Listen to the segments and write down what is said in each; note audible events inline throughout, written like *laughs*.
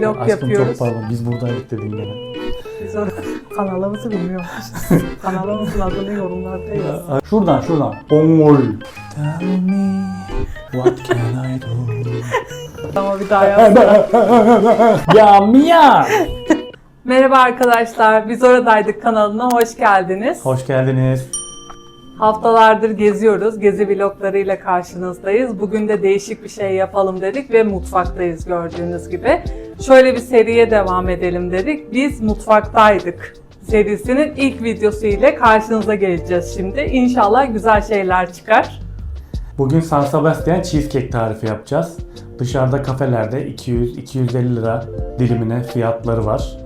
Vlog Aşkım yapıyoruz. çok pardon biz buradaydık dedin gene. Biz orada *laughs* kanalımızı bilmiyormuşuz. Kanalımızın adını yorumlarda yaz. Şuradan şuradan. Ongol. Tell me what can I do? Ama bir daha *laughs* yapsana. ya Mia. Merhaba arkadaşlar. Biz oradaydık kanalına hoş geldiniz. Hoş geldiniz. Haftalardır geziyoruz. Gezi vloglarıyla karşınızdayız. Bugün de değişik bir şey yapalım dedik ve mutfaktayız gördüğünüz gibi. Şöyle bir seriye devam edelim dedik. Biz mutfaktaydık serisinin ilk videosu ile karşınıza geleceğiz şimdi. İnşallah güzel şeyler çıkar. Bugün San Sebastian cheesecake tarifi yapacağız. Dışarıda kafelerde 200-250 lira dilimine fiyatları var.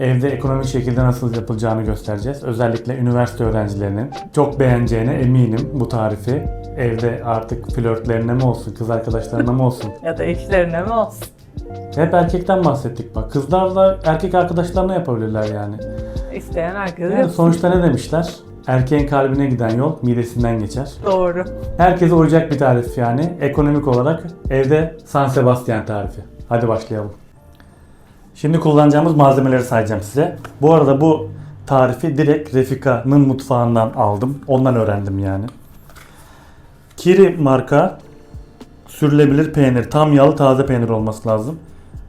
Evde ekonomik şekilde nasıl yapılacağını göstereceğiz. Özellikle üniversite öğrencilerinin çok beğeneceğine eminim bu tarifi. Evde artık flörtlerine mi olsun, kız arkadaşlarına mı olsun. *laughs* Ya da eşlerine mi olsun? Hep erkekten bahsettik bak. Kızlar da erkek arkadaşlarına yapabilirler yani. İsteyen herkes Yani yapsın. sonuçta ne demişler? Erkeğin kalbine giden yol midesinden geçer. Doğru. Herkese uyacak bir tarif yani. Ekonomik olarak evde San Sebastian tarifi. Hadi başlayalım. Şimdi kullanacağımız malzemeleri sayacağım size. Bu arada bu tarifi direkt Refika'nın mutfağından aldım. Ondan öğrendim yani. Kiri marka sürülebilir peynir. Tam yağlı taze peynir olması lazım.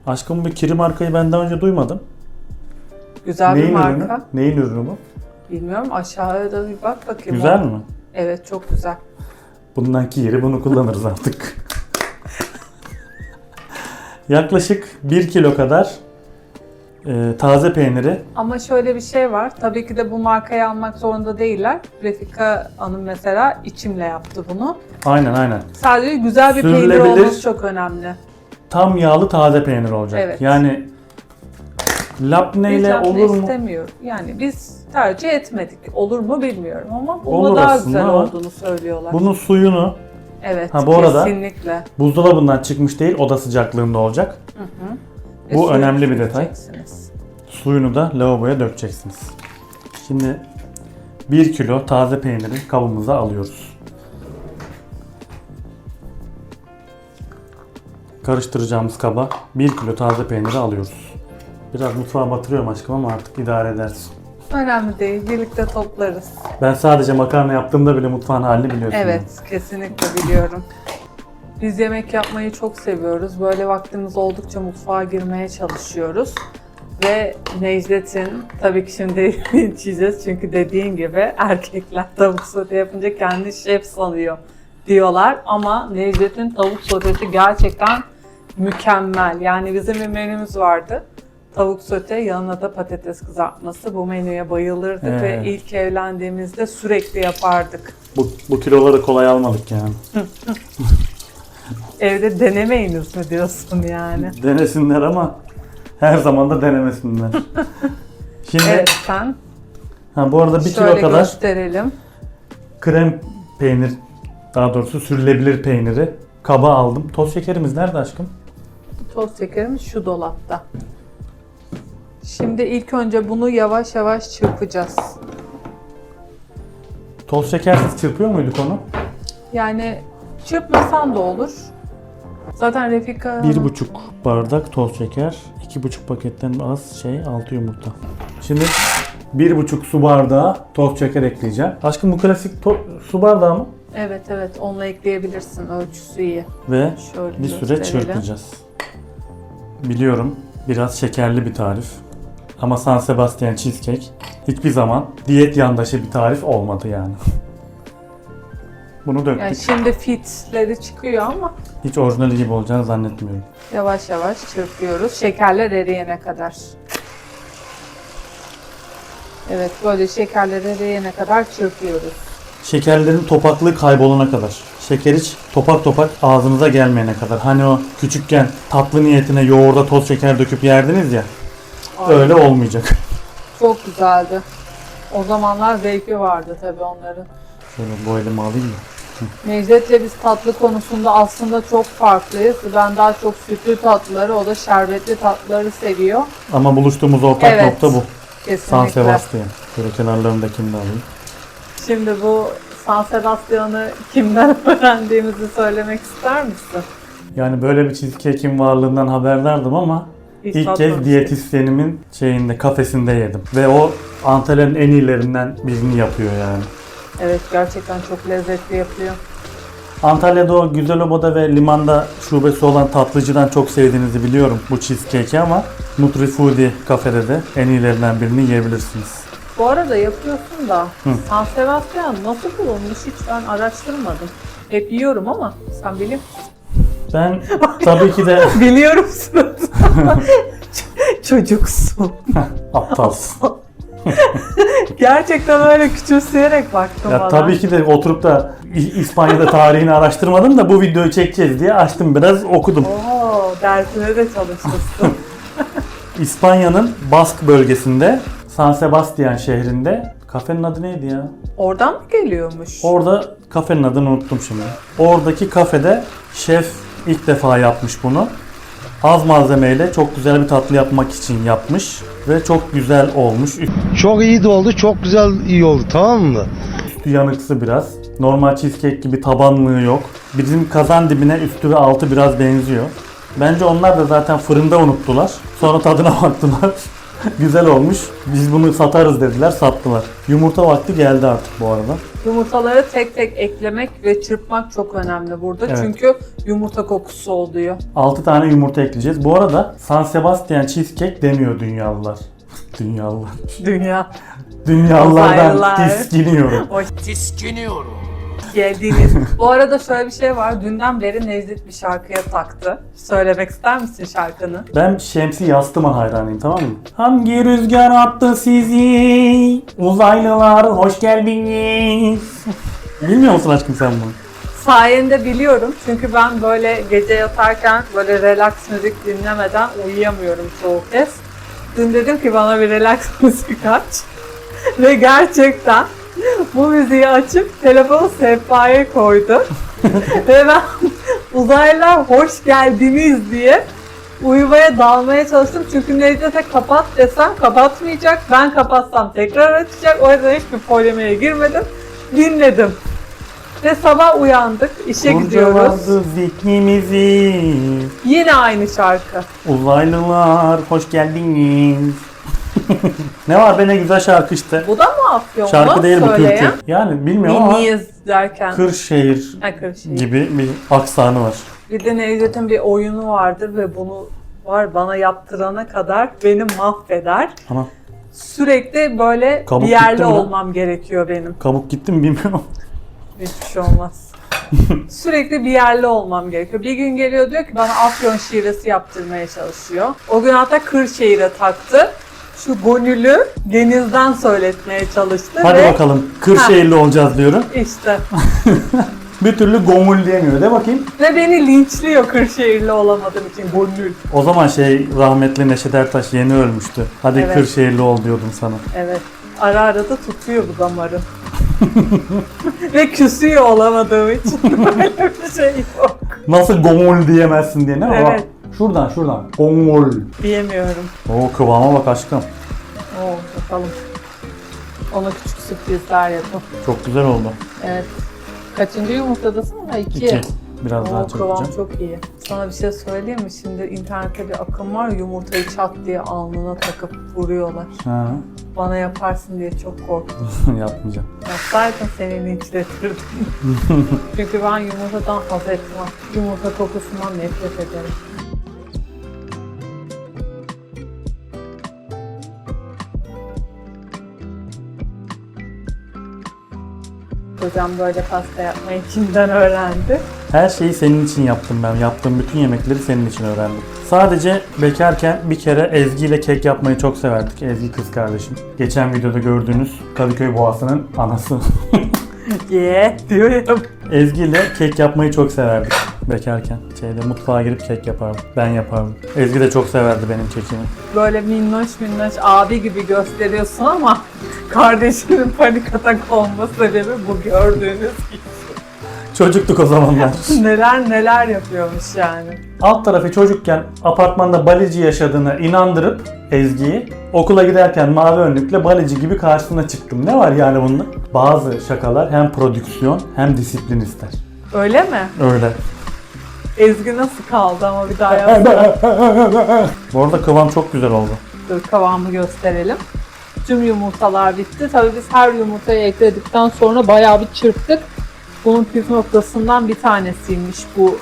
Aşkım bu Kiri markayı ben daha önce duymadım. Güzel bir Neyin marka. ürünü? Neyin ürünü bu? Bilmiyorum aşağıya da bir bak bakayım. Güzel mi? Evet çok güzel. Bundan yeri bunu kullanırız artık. *laughs* Yaklaşık 1 kilo kadar e, taze peyniri Ama şöyle bir şey var. Tabii ki de bu markayı almak zorunda değiller. Refika Hanım mesela içimle yaptı bunu. aynen aynen Sadece güzel bir peynir Sürülebilir. olması çok önemli. tam yağlı taze peynir olacak. Evet. Yani labne Biz ile yapmayı olur mu? istemiyorum. Yani biz tercih etmedik. Olur mu bilmiyorum ama bunda Olur daha aslında güzel ama olduğunu söylüyorlar. Bunun suyunu evet Ha, bu arada- kesinlikle. buzdolabından çıkmış değil oda sıcaklığında olacak. Hı hı. Bu önemli bir detay. Suyunu da lavaboya dökeceksiniz. Şimdi 1 kilo taze peyniri kabımıza alıyoruz. Karıştıracağımız kaba 1 kilo taze peyniri alıyoruz. Biraz mutfağa batırıyorum aşkım ama artık idare edersin. Önemli değil. Birlikte toplarız. Ben sadece makarna yaptığımda bile mutfağın halini biliyorsun. Evet, kesinlikle biliyorum. Biz yemek yapmayı çok seviyoruz. Böyle vaktimiz oldukça mutfağa girmeye çalışıyoruz. Ve Necdet'in, tabii ki şimdi *laughs* içeceğiz çünkü dediğin gibi erkekler tavuk sote yapınca kendi şef sanıyor diyorlar. Ama Necdet'in tavuk sotesi gerçekten mükemmel. Yani bizim bir menümüz vardı. Tavuk sote, yanına da patates kızartması. Bu menüye bayılırdık ve Evet. ilk evlendiğimizde sürekli yapardık. Bu, bu kiloları kolay almadık yani. Evde denemeyiniz mi diyorsun yani? Denesinler ama her zaman da denemesinler. *laughs* Şimdi Evet sen ha, bu arada 1 kilo şöyle kadar gösterelim. krem peynir daha doğrusu sürülebilir peyniri kaba aldım. Toz şekerimiz nerede aşkım? Toz şekerimiz şu dolapta. Şimdi ilk önce bunu yavaş yavaş çırpacağız. Toz şekersiz çırpıyor muyduk onu? Yani çırpmasan da olur. Zaten Refika Hanım- 1,5 bardak toz şeker, 2,5 paketten az şey 6 yumurta. Şimdi 1,5 su bardağı toz şeker ekleyeceğim. Aşkım bu klasik su bardağı mı? Evet evet onunla ekleyebilirsin. Ölçüsü iyi. Ve Şöyle bir süre gösterelim. çırpacağız. Biliyorum biraz şekerli bir tarif. Ama San Sebastian cheesecake hiçbir zaman diyet yandaşı bir tarif olmadı yani. *laughs* Bunu döktük. Yani şimdi fitleri çıkıyor ama Hiç orijinali gibi olacağını zannetmiyorum. yavaş yavaş çırpıyoruz. Şekerler eriyene kadar. Evet böyle şekerler eriyene kadar çırpıyoruz. Şekerlerin topaklığı kaybolana kadar. Şeker hiç topak topak ağzınıza gelmeyene kadar. Hani o küçükken tatlı niyetine yoğurda toz şeker döküp yerdiniz ya. Ay, Öyle olmayacak. *laughs* Çok güzeldi. O zamanlar zevki vardı tabii onların. Şöyle bu elimi alayım mı? Necdet'le biz tatlı konusunda aslında çok farklıyız. Ben daha çok sütlü tatlıları, o da şerbetli tatlıları seviyor. Ama buluştuğumuz ortak Evet. nokta bu. San Kesinlikle. Sebastian. Şöyle kenarlarındakini de alayım. Şimdi bu San Sebastian'ı kimden *laughs* öğrendiğimizi söylemek ister misin? Yani böyle bir cheesecake'in varlığından haberdardım ama Hiç İlk kez diyetisyenimin şeyinde kafesinde yedim. Ve o Antalya'nın en iyilerinden birini yapıyor yani. Evet gerçekten çok lezzetli yapıyor. Antalya'da o Güzeloba'da ve Liman'da şubesi olan tatlıcıdan çok sevdiğinizi biliyorum bu cheesecake'i ama Nutri Foodie kafede de en iyilerinden birini yiyebilirsiniz. Bu arada yapıyorsun da San Sebastian nasıl bulunmuş hiç ben araştırmadım. Hep yiyorum ama sen musun? Ben *laughs* tabii ki de Biliyorsun. *laughs* Çocuksun. aptalsın. *laughs* *laughs* Gerçekten öyle küçümseyerek baktım Ya bana. tabii ki de oturup da İspanya'da tarihini araştırmadım da bu videoyu çekeceğiz diye açtım biraz okudum. Oo, dersine de çalışmışsın. *laughs* *laughs* İspanya'nın Bask bölgesinde San Sebastian şehrinde kafenin adı neydi ya? Oradan mı geliyormuş? Orada kafenin adını unuttum şimdi. Oradaki kafede şef ilk defa yapmış bunu. Az malzemeyle çok güzel bir tatlı yapmak için yapmış ve çok güzel olmuş. Çok iyi de oldu, çok güzel iyi oldu tamam mı? Üstü yanıksı biraz. Normal cheesecake gibi tabanlığı yok. Bizim kazan dibine üstü ve altı biraz benziyor. Bence onlar da zaten fırında unuttular. Sonra tadına *laughs* baktılar. *laughs* Güzel olmuş. Biz bunu satarız dediler, sattılar. Yumurta vakti geldi artık bu arada. Yumurtaları tek tek eklemek ve çırpmak çok önemli burada. Evet. Çünkü yumurta kokusu oluyor. 6 tane yumurta ekleyeceğiz. Bu arada San Sebastian cheesecake demiyor dünyalılar. *laughs* Dünyalılar. Dünya. Dünyalılardan Uzaylılar. tiskiniyorum. Hoş geldiniz. *laughs* Bu arada şöyle bir şey var. Dünden beri Nevzat bir şarkıya taktı. Söylemek ister misin şarkını? Ben Şemsi Yastıman hayranıyım tamam mı? Hangi rüzgar attı sizi? Uzaylılar hoş geldiniz. Bilmiyor musun aşkım sen bunu? Sayende biliyorum. Çünkü ben böyle gece yatarken böyle relax müzik dinlemeden uyuyamıyorum çoğu kez. Dün dedim ki bana bir relax *laughs* müzik aç. Ve gerçekten bu müziği açıp telefonu sehpaya koydu. *laughs* Ve ben uzaylılar hoş geldiniz diye uyumaya dalmaya çalıştım. Çünkü Necdet'e kapat desem kapatmayacak. Ben kapatsam tekrar açacak. O yüzden hiçbir polemiğe girmedim. Dinledim. Ve sabah uyandık, işe gidiyoruz. Kurcaladı zihnimizi. Yine aynı şarkı. Uzaylılar hoş geldiniz. Ne var be ne güzel şarkı işte. Bu da mı Afyonlu? Şarkı değil bu söyleyen? türkü. Yani bilmiyorum ama Dinliyiz derken. Kırşehir Ha, Kırşehir. gibi bir aksanı var. Bir de Nevzat'ın bir oyunu vardır ve bunu var bana yaptırana kadar beni mahveder. Ama Sürekli böyle Kabuk bir yerli gitti mi lan? olmam gerekiyor benim. kabuk gitti mi bilmiyorum. Hiçbir şey olmaz. *laughs* Sürekli bir yerli olmam gerekiyor. Bir gün geliyor diyor ki bana Afyon şivesi yaptırmaya çalışıyor. O gün hatta Kırşehir'e taktı. Şu Gönül'ü denizden söyletmeye çalıştı Hadi ve bakalım Kırşehirli olacağız diyorum. işte *laughs* Bir türlü gomul diyemiyor. De bakayım. ve beni linçliyor Kırşehirli olamadığım için Gönül. O zaman şey rahmetli Neşet Ertaş yeni ölmüştü. Hadi Evet. Kırşehirli ol diyordum sana. Evet. Ara ara da tutuyor bu damarım. *laughs* ve küsüyor olamadığım için *laughs* böyle bir şey yok. Nasıl gomul diyemezsin diye ne? Evet. Şuradan şuradan. Gomul. Diyemiyorum. O kıvama bak aşkım. Oo, bakalım. Ona küçük sürprizler yapın. Çok güzel oldu. Evet. Kaçıncı yumurtadasın? Ha iki. İki. Biraz daha Oo, kıvam çırpacağım. çok iyi. Sana bir şey söyleyeyim mi? Şimdi internette bir akım var. Yumurtayı çat diye alnına takıp vuruyorlar. Ha, Bana yaparsın diye çok korktum. *laughs* yapmayacağım. Yapsaydın seni linçletirdim. *laughs* Çünkü ben yumurtadan haz etmem. Yumurta kokusundan nefret ederim. Hocam böyle pasta yapmayı kimden öğrendi? Her şeyi senin için yaptım ben. Yaptığım bütün yemekleri senin için öğrendim. Sadece bekarken bir kere Ezgi ile kek yapmayı çok severdik. Ezgi kız kardeşim. Geçen videoda gördüğünüz Kadıköy Boğası'nın anası. *laughs* Ye diyorum. Ezgi ile kek yapmayı çok severdik bekarken. Şeyde mutfağa girip kek yapardım. Ben yapardım. Ezgi de çok severdi benim kekimi. Böyle minnoş minnoş abi gibi gösteriyorsun ama *laughs* kardeşinin panik atak olma sebebi bu gördüğünüz gibi. Çocuktuk o zamanlar. *laughs* Neler neler yapıyormuş yani. Alt tarafı çocukken apartmanda balici yaşadığına inandırıp Ezgi'yi okula giderken mavi önlükle balici gibi karşısına çıktım. Ne var yani bunda? Bazı şakalar hem prodüksiyon hem disiplin ister. Öyle mi? Öyle. Ezgi nasıl kaldı ama bir daha yapsana. *laughs* Bu arada kıvam çok güzel oldu. Dur kıvamı gösterelim. Tüm yumurtalar bitti. Tabii biz her yumurtayı ekledikten sonra bayağı bir çırptık. Bunun püf noktasından bir tanesiymiş bu.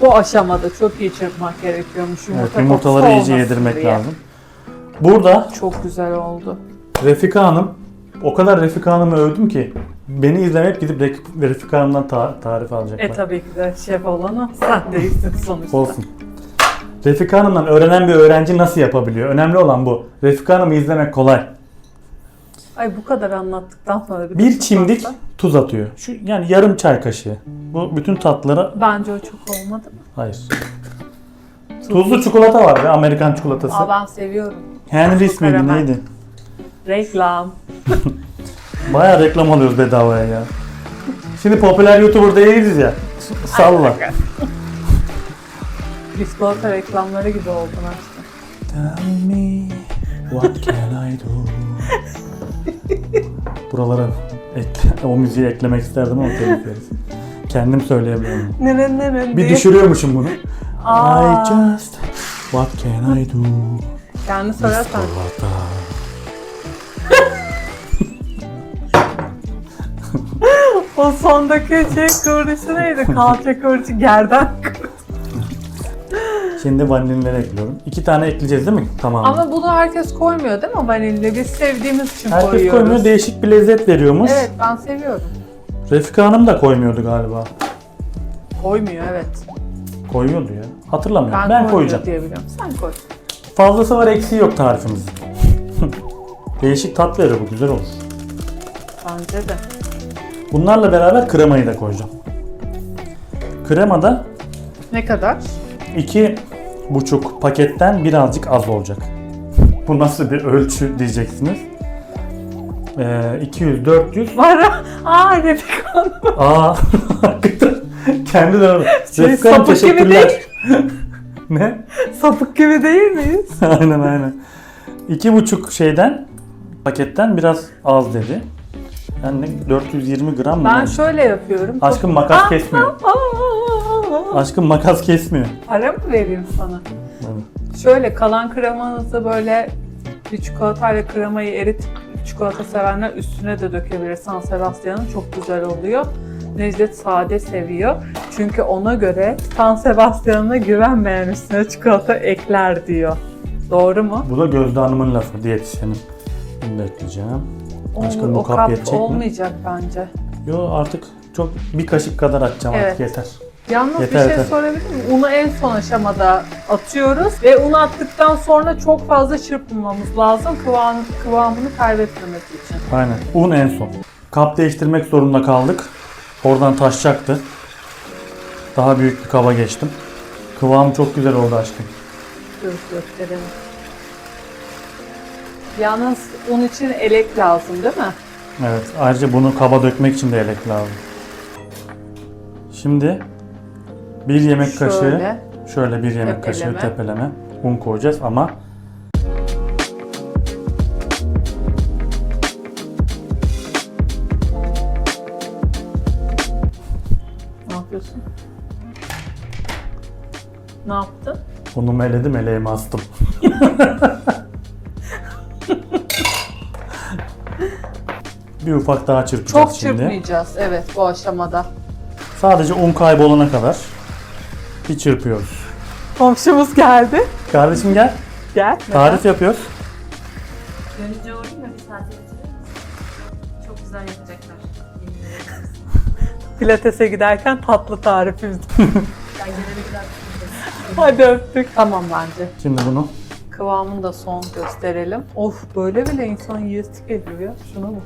Bu aşamada çok iyi çırpmak gerekiyormuş. Yumurta Evet, yumurtaları iyice yedirmek diye. lazım. Burada Çok güzel oldu. Refika Hanım, o kadar Refika Hanım'ı övdüm ki beni izlemeyip gidip Re- Refika Hanım'dan ta- tarif alacaklar. E tabii ki de şef olanı sen değilsin sonuçta. Olsun. Refika Hanım'dan öğrenen bir öğrenci nasıl yapabiliyor? Önemli olan bu. Refika Hanım'ı izlemek kolay. Ay bu kadar anlattıktan sonra bir, Bir çimdik atsa. tuz atıyor. Şu yani yarım çay kaşığı. Bu bütün tatlara Bence o çok olmadı mı? hayır. Tuzlu çikolata var ya Amerikan çikolatası. Aa ben seviyorum. Henry ismiydi karamel. neydi? Reklam. *laughs* Baya reklam alıyoruz bedavaya ya. Şimdi popüler YouTuber değiliz ya. Salla. *laughs* Biskolata reklamları gibi oldun aslında. Tell me what can I do? Buralara ekle, o müziği eklemek isterdim ama telif yeriz. Kendim söyleyebiliyorum. Ne ne ne ne Bir diye. düşürüyormuşum bunu. Aa. I just what can I do? Söylersen. Biskolata. O sondaki şey kıvırışı neydi? Kalça kıvırışı gerden. Şimdi vanilleri ekliyorum. İki tane ekleyeceğiz değil mi? Tamam. Ama bunu herkes koymuyor değil mi vanilya? Biz sevdiğimiz için Herkes koyuyoruz. koymuyor. Değişik bir lezzet veriyormuş. Evet ben seviyorum. Refika Hanım da koymuyordu galiba. Koymuyor evet. Koyuyordu ya. Hatırlamıyorum. Ben, Ben, koymuyor koyacağım. diye biliyorum. Sen koy. Fazlası var eksiği yok tarifimizin. *laughs* Değişik tat verir bu güzel olur. Bence de. Bunlarla beraber kremayı da koyacağım. Kremada Ne kadar? iki buçuk paketten birazcık az olacak. Bu nasıl bir ölçü diyeceksiniz. Ee, 200, 400. Var. Aa Refika Hanım. Aa, *laughs* kendi de. Şey, Hanım, sapık gibi teşekkürler. *laughs* ne? Sapık gibi değil miyiz? *laughs* aynen aynen. İki buçuk şeyden paketten biraz az dedi. Yani 420 gram mı? Ben şöyle yapıyorum. Aşkım makas kesmiyor. Aşkım makas kesmiyor. Para mı vereyim sana? Evet. Şöyle kalan kremanızı böyle bir çikolatayla kremayı eritip çikolata sevenler üstüne de dökebilir. San Sebastian'ın çok güzel oluyor. Necdet sade seviyor. Çünkü ona göre San Sebastian'a güvenmeyen üstüne çikolata ekler diyor. Doğru mu? Bu da Gözde Hanım'ın lafı diyetisyenin. Bunu da ekleyeceğim. Olm- bu o kap kap yetecek mi? olmayacak bence. Yo artık çok bir kaşık kadar atacağım Evet. artık yeter. Yalnız Yeter, bir şey yeter. sorabilir miyim? Unu en son aşamada atıyoruz ve unu attıktan sonra çok fazla çırpmamamız lazım kıvam, kıvamını kaybetmemek için. Aynen. Un en son. Kap değiştirmek zorunda kaldık. Oradan taşacaktı. Daha büyük bir kaba geçtim. Kıvam çok güzel oldu aşkım. Dur gösterelim. Yalnız un için elek lazım değil mi? Evet. Ayrıca bunu kaba dökmek için de elek lazım. Şimdi bir yemek kaşığı Şöyle. şöyle bir yemek kaşığı Tepeleme. tepeleme un koyacağız ama Ne yapıyorsun? Ne yaptın? unumu eledim eleğime astım. *laughs* bir ufak daha çırpacağız Çok şimdi. çırpmayacağız evet bu aşamada. Sadece un kaybolana kadar bir çırpıyoruz. Komşumuz geldi. Kardeşim gel. Gel. Tarif yapıyoruz. Dönünce uğrayayım mı? Bir saate bitirir misin? Çok güzel yapacaklar. Yemin ederim. Pilates'e giderken tatlı tarifimiz. Ben gelene kadar. Hadi öptük. Tamam bence. Şimdi bunu Kıvamını da son gösterelim. Of böyle bile insan yiyesi geliyor ya. Şuna bak.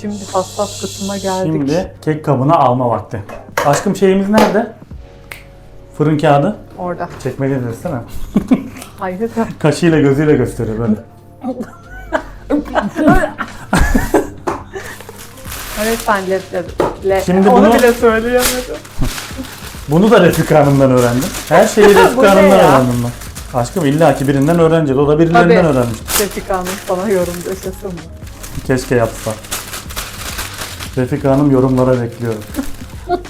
Şimdi hassas kısma geldik. şimdi kek kabına alma vakti. Aşkım şeyimiz nerede? Fırın kağıdı. Orada. Çekmeli desene. *laughs* Hayır. Kaşıyla gözüyle gösteriyor böyle. *laughs* Hanımefendilerle. Şimdi Onu bunu- bile söyleyemedim. *laughs* Bunu da Refika Hanım'dan öğrendim. Her şeyi Bu Refika Hanım'dan ya? öğrendim ben. Aşkım illaki birinden öğreneceğiz. O da birilerinden Tabii. öğrenmiş. Refika Hanım sana yorum yaşasın mı? Keşke yapsa. Refika Hanım yorumlara bekliyorum. *laughs*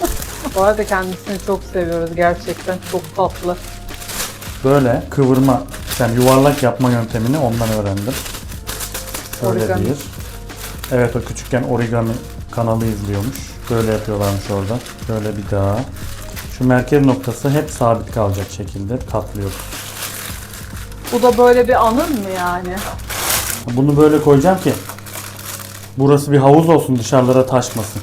Bu arada kendisini çok seviyoruz gerçekten. Çok tatlı. Böyle kıvırma, yani yuvarlak yapma yöntemini ondan öğrendim. Böyle Origami. bir. Evet o küçükken origami kanalı izliyormuş. Böyle yapıyorlarmış orada. Böyle bir daha. Şu merkez noktası hep sabit kalacak şekilde katlıyoruz. Bu da böyle bir anın mı yani? Bunu böyle koyacağım ki burası bir havuz olsun dışarılara taşmasın.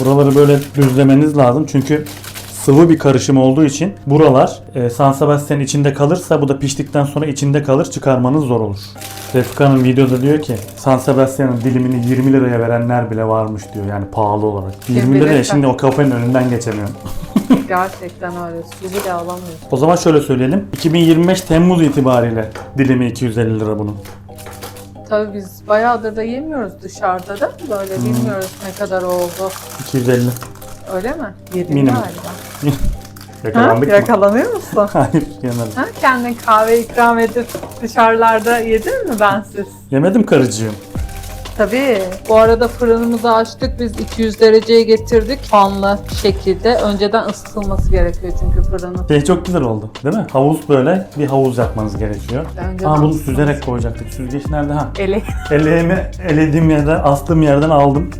Buraları böyle düzlemeniz lazım çünkü sıvı bir karışım olduğu için buralar e, San Sebastian içinde kalırsa bu da piştikten sonra içinde kalır çıkarmanız zor olur. Refka'nın videoda diyor ki San Sebastian'ın dilimini 20 liraya verenler bile varmış diyor yani pahalı olarak. 20 bilir liraya şimdi o kafenin önünden geçemiyorum. *laughs* Gerçekten öyle. Su bile alamıyorsun. O zaman şöyle söyleyelim. 2025 Temmuz itibariyle dilimi 250 lira bunun. Tabii biz bayağıdır da yemiyoruz dışarıda da. Böyle Hmm. bilmiyoruz ne kadar oldu. 250. Öyle mi? Yedin Minimum. galiba. *laughs* Ha? Yakalandık mı? Yakalanıyor musun? *laughs* Hayır yemedim. ha? Kendin kahve ikram edip dışarılarda yedin mi bensiz? Yemedim karıcığım. Tabii. Bu arada fırınımızı açtık. Biz 200 dereceye getirdik. Fanlı şekilde. Önceden ısıtılması gerekiyor çünkü fırının. Şey çok güzel oldu değil mi? Havuz böyle bir havuz yapmanız gerekiyor. Önceden Aa bunu ısıtılması- süzerek koyacaktık. Süzgeç nerede? Ha. Ele. Eleğimi elediğim yerden, astığım yerden aldım.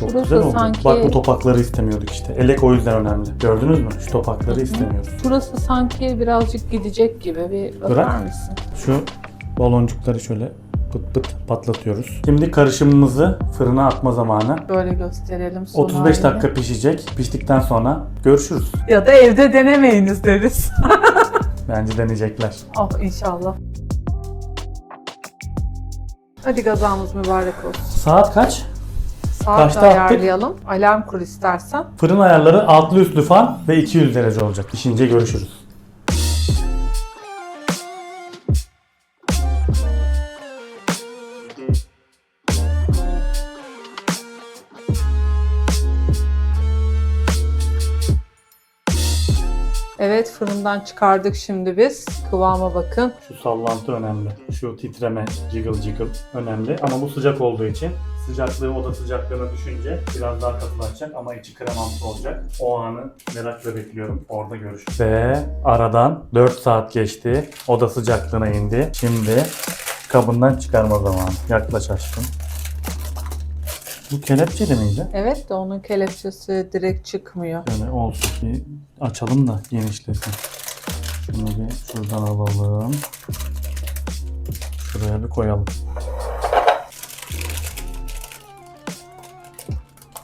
Çok Burası güzel oldu. sanki- Bak bu topakları istemiyorduk işte. Elek o yüzden önemli. Gördünüz mü? Şu topakları istemiyoruz. Burası sanki birazcık gidecek gibi. Bir bakar Bırak. mısın? Şu baloncukları şöyle pıt pıt patlatıyoruz. Şimdi karışımımızı fırına atma zamanı. Böyle gösterelim. son 35 halini. dakika pişecek. Piştikten sonra görüşürüz. Ya da evde denemeyiniz deriz. *laughs* Bence deneyecekler. oh inşallah. Hadi gazamız mübarek olsun. Saat kaç? Saat Kaçta attık? ayarlayalım. Alarm kur istersen. Fırın ayarları altlı üstlü fan ve 200 derece olacak. Pişince görüşürüz. Fırından çıkardık şimdi biz. Kıvama bakın. Şu sallantı önemli. Şu titreme, jiggle jiggle önemli. Ama bu sıcak olduğu için sıcaklığı oda sıcaklığına düşünce biraz daha katılaşacak ama içi kremamsı olacak. O anı merakla bekliyorum. Orada görüşürüz. Ve aradan 4 saat geçti. Oda sıcaklığına indi. Şimdi kabından çıkarma zamanı. Yaklaş aşkım. Bu kelepçeli miydi? Evet de onun kelepçesi direkt çıkmıyor. Şöyle olsun ki açalım da genişlesin. Şunu bir şuradan alalım. Şuraya bir koyalım.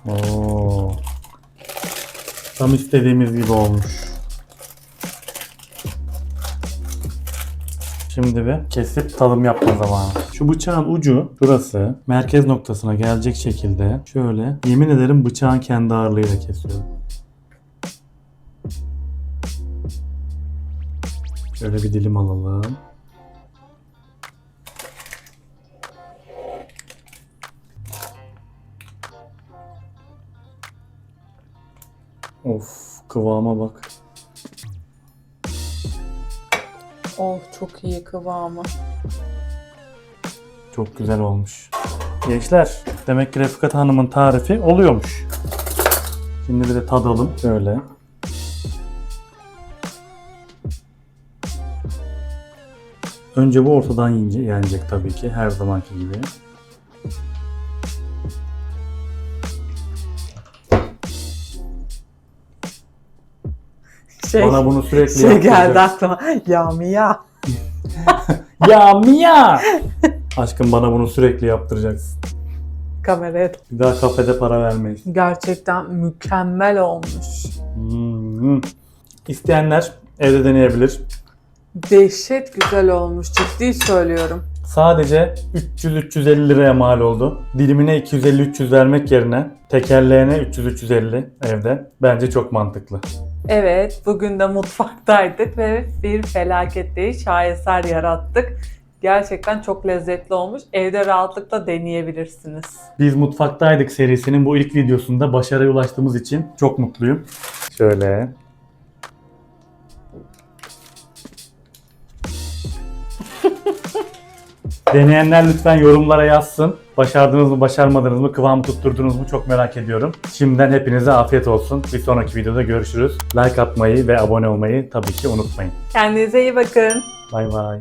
Oo. Tam istediğimiz gibi olmuş. Şimdi bir kesip tadım yapma zamanı. Şu bıçağın ucu burası merkez noktasına gelecek şekilde şöyle yemin ederim bıçağın kendi ağırlığıyla kesiyorum. Şöyle bir dilim alalım. Of kıvama bak. Oh çok iyi kıvamı. Çok güzel olmuş. Gençler, demek ki Refikat Hanım'ın tarifi oluyormuş. Şimdi bir de tadalım. Şöyle. Önce bu ortadan yenecek tabii ki her zamanki gibi. Şey, Bana bunu sürekli şey geldi yaptıracaksın. aklıma. *laughs* Ya. *laughs* Ya Mia! Aşkım bana bunu sürekli yaptıracaksın. Kameraya. Bir daha kafede para vermeyiz. Gerçekten mükemmel olmuş. Hmm. İsteyenler evde deneyebilir. Dehşet güzel olmuş. Ciddi söylüyorum. Sadece 300-350 liraya mal oldu. Dilimine 250-300 vermek yerine tekerleğine 300-350 evde. Bence çok mantıklı. Evet, bugün de mutfaktaydık ve bir felaketteyi şaheser yarattık. Gerçekten çok lezzetli olmuş. Evde rahatlıkla deneyebilirsiniz. Biz Mutfaktaydık serisinin bu ilk videosunda başarıya ulaştığımız için çok mutluyum. Şöyle. Deneyenler lütfen yorumlara yazsın. Başardınız mı, başarmadınız mı, kıvamı tutturdunuz mu çok merak ediyorum. Şimdiden hepinize afiyet olsun. Bir sonraki videoda görüşürüz. Like atmayı ve abone olmayı tabii ki unutmayın. Kendinize iyi bakın. Bay bay.